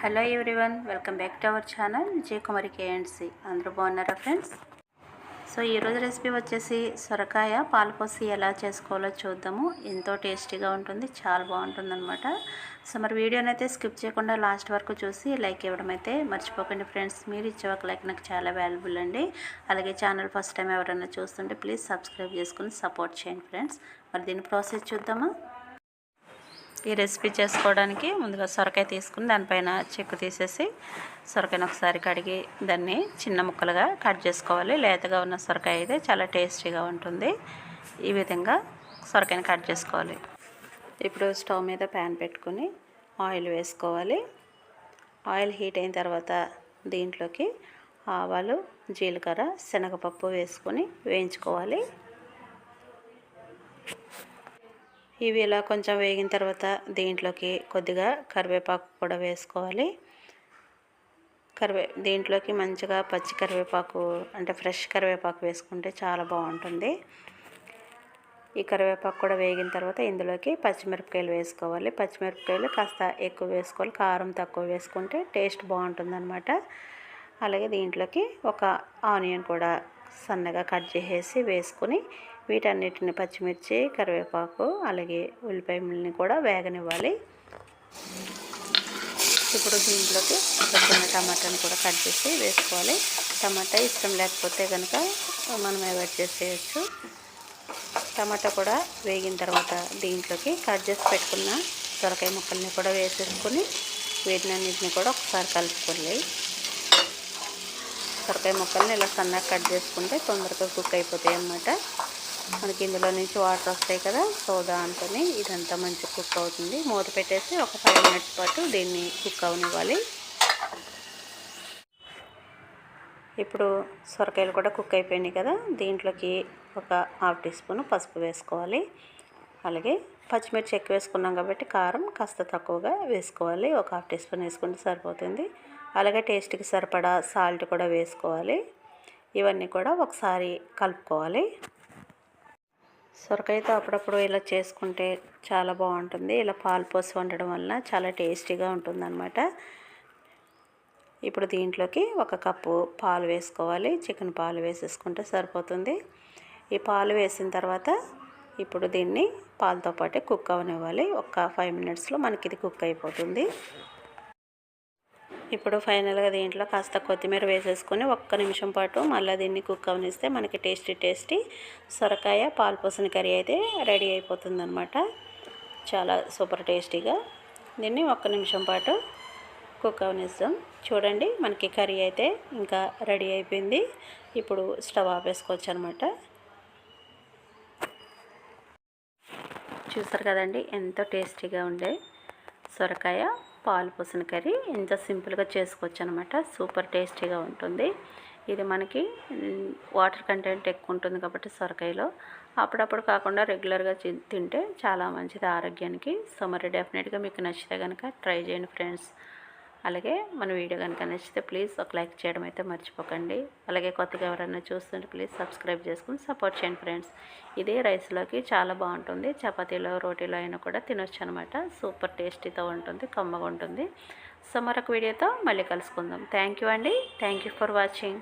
Hello everyone welcome back to our channel Vijay Kumari కేఎండ్సి అందరూ బాగున్నారా friends? So ఈరోజు recipe వచ్చేసి సొరకాయ పాలపోసి ఎలా చేసుకోవాలో చూద్దాము. ఎంతో టేస్టీగా ఉంటుంది చాలా బాగుంటుంది అనమాట సో మరి వీడియోని అయితే స్కిప్ చేయకుండా లాస్ట్ వరకు చూసి లైక్ ఇవ్వడం అయితే మర్చిపోకండి ఫ్రెండ్స్. మీరు ఇచ్చే ఒక లైక్ నాకు చాలా వాల్యుబుల్ అండి. అలాగే ఛానల్ ఫస్ట్ టైం ఎవరైనా చూస్తుంటే ప్లీజ్ సబ్స్క్రైబ్ చేసుకుని సపోర్ట్ చేయండి ఫ్రెండ్స్. మరి దీని ప్రాసెస్ చూద్దామా? ఈ రెసిపీ చేసుకోవడానికి ముందుగా సొరకాయ తీసుకుని దానిపైన చెక్కు తీసేసి సొరకాయను ఒకసారి కడిగి దాన్ని చిన్న ముక్కలుగా కట్ చేసుకోవాలి. లేతగా ఉన్న సొరకాయ అయితే చాలా టేస్టీగా ఉంటుంది. ఈ విధంగా సొరకాయని కట్ చేసుకోవాలి. ఇప్పుడు స్టవ్ మీద ప్యాన్ పెట్టుకుని ఆయిల్ వేసుకోవాలి. ఆయిల్ హీట్ అయిన తర్వాత దీంట్లోకి ఆవాలు జీలకర్ర శనగపప్పు వేసుకొని వేయించుకోవాలి. ఇవి ఇలా కొంచెం వేగిన తర్వాత దీంట్లోకి కొద్దిగా కరివేపాకు కూడా వేసుకోవాలి. కరివే దీంట్లోకి మంచిగా పచ్చి కరివేపాకు అంటే ఫ్రెష్ కరివేపాకు వేసుకుంటే చాలా బాగుంటుంది. ఈ కరివేపాకు కూడా వేగిన తర్వాత ఇందులోకి పచ్చిమిరపకాయలు వేసుకోవాలి. పచ్చిమిరపకాయలు కాస్త ఎక్కువ వేసుకోవాలి. కారం తక్కువ వేసుకుంటే టేస్ట్ బాగుంటుందన్నమాట. అలాగే దీంట్లోకి ఒక ఆనియన్ కూడా సన్నగా కట్ చేసేసి వేసుకొని వీటన్నిటిని పచ్చిమిర్చి కరివేపాకు అలాగే ఉల్లిపాయ ముల్ని కూడా వేగనివ్వాలి. ఇప్పుడు దీంట్లోకి ఒక చిన్న టమాటాని కూడా కట్ చేసి వేసుకోవాలి. టమాటా ఇష్టం లేకపోతే కనుక మనం అవాయిడ్ చేసేయచ్చు. టమాటా కూడా వేగిన తర్వాత దీంట్లోకి కట్ చేసి పెట్టుకున్న సొరకాయ ముక్కల్ని కూడా వేసేసుకొని వీటినన్నింటిని కూడా ఒకసారి కలుపుకోవాలి. సొరకాయ ముక్కల్ని ఇలా సన్నగా కట్ చేసుకుంటే తొందరగా కుక్ అయిపోతాయి అన్నమాట. మనకి ఇందులో నుంచి వాటర్ వస్తాయి కదా సో దాంతో ఇదంతా మంచి కుక్ అవుతుంది. మూత పెట్టేసి ఒక ఫైవ్ మినిట్స్ పాటు దీన్ని కుక్ అవనివ్వాలి. ఇప్పుడు సొరకాయలు కూడా కుక్ అయిపోయినాయి కదా దీంట్లోకి ఒక హాఫ్ టీ స్పూన్ పసుపు వేసుకోవాలి. అలాగే పచ్చిమిర్చి ఎక్కువ వేసుకున్నాం కాబట్టి కారం కాస్త తక్కువగా వేసుకోవాలి. ఒక హాఫ్ టీ స్పూన్ వేసుకుంటే సరిపోతుంది. అలాగే టేస్ట్కి సరిపడా సాల్ట్ కూడా వేసుకోవాలి. ఇవన్నీ కూడా ఒకసారి కలుపుకోవాలి. సొరకాయతో అప్పుడప్పుడు ఇలా చేసుకుంటే చాలా బాగుంటుంది. ఇలా పాలు పోసి వండడం వలన చాలా టేస్టీగా ఉంటుందన్నమాట. ఇప్పుడు దీంట్లోకి ఒక కప్పు పాలు వేసుకోవాలి. చికెన్ పాలు వేసేసుకుంటే సరిపోతుంది. ఈ పాలు వేసిన తర్వాత ఇప్పుడు దీన్ని పాలతో పాటే కుక్ అవనివ్వాలి. ఒక ఫైవ్ మినిట్స్లో మనకి ఇది కుక్ అయిపోతుంది. ఇప్పుడు ఫైనల్గా దీంట్లో కాస్త కొత్తిమీర వేసేసుకొని ఒక్క నిమిషం పాటు మళ్ళీ దీన్ని కుక్ అవనిస్తే మనకి టేస్టీ టేస్టీ సొరకాయ పాల్పోసిన కర్రీ అయితే రెడీ అయిపోతుంది చాలా సూపర్ టేస్టీగా దీన్ని ఒక్క నిమిషం పాటు కుక్ అవనిస్తాం. చూడండి మనకి కర్రీ అయితే ఇంకా రెడీ అయిపోయింది. ఇప్పుడు స్టవ్ ఆపేసుకోవచ్చు అనమాట చూసారు కదండి ఎంతో టేస్టీగా ఉండే సొరకాయ. పాలు పోసిన కర్రీ ఎంత సింపుల్గా చేసుకోవచ్చు అనమాట సూపర్ టేస్టీగా ఉంటుంది. ఇది మనకి వాటర్ కంటెంట్ ఎక్కువ ఉంటుంది కాబట్టి సొరకాయలో. అప్పుడప్పుడు కాకుండా రెగ్యులర్గా తింటే చాలా మంచిది ఆరోగ్యానికి. సో మరి డెఫినెట్గా మీకు నచ్చితే కనుక ట్రై చేయండి ఫ్రెండ్స్. అలాగే మన వీడియో కనుక నచ్చితే ప్లీజ్ ఒక లైక్ చేయడం అయితే మర్చిపోకండి. అలాగే కొత్తగా ఎవరైనా చూస్తుంటే ప్లీజ్ సబ్స్క్రైబ్ చేసుకుని సపోర్ట్ చేయండి ఫ్రెండ్స్. ఇదే రైస్లోకి చాలా బాగుంటుంది. చపాతీలో రోటీలో అయినా కూడా తినొచ్చు అనమాట సూపర్ టేస్టీతో ఉంటుంది కమ్మగా ఉంటుంది. సో మరొక వీడియోతో మళ్ళీ కలుసుకుందాం. థ్యాంక్ యూ అండి. Thank you for watching.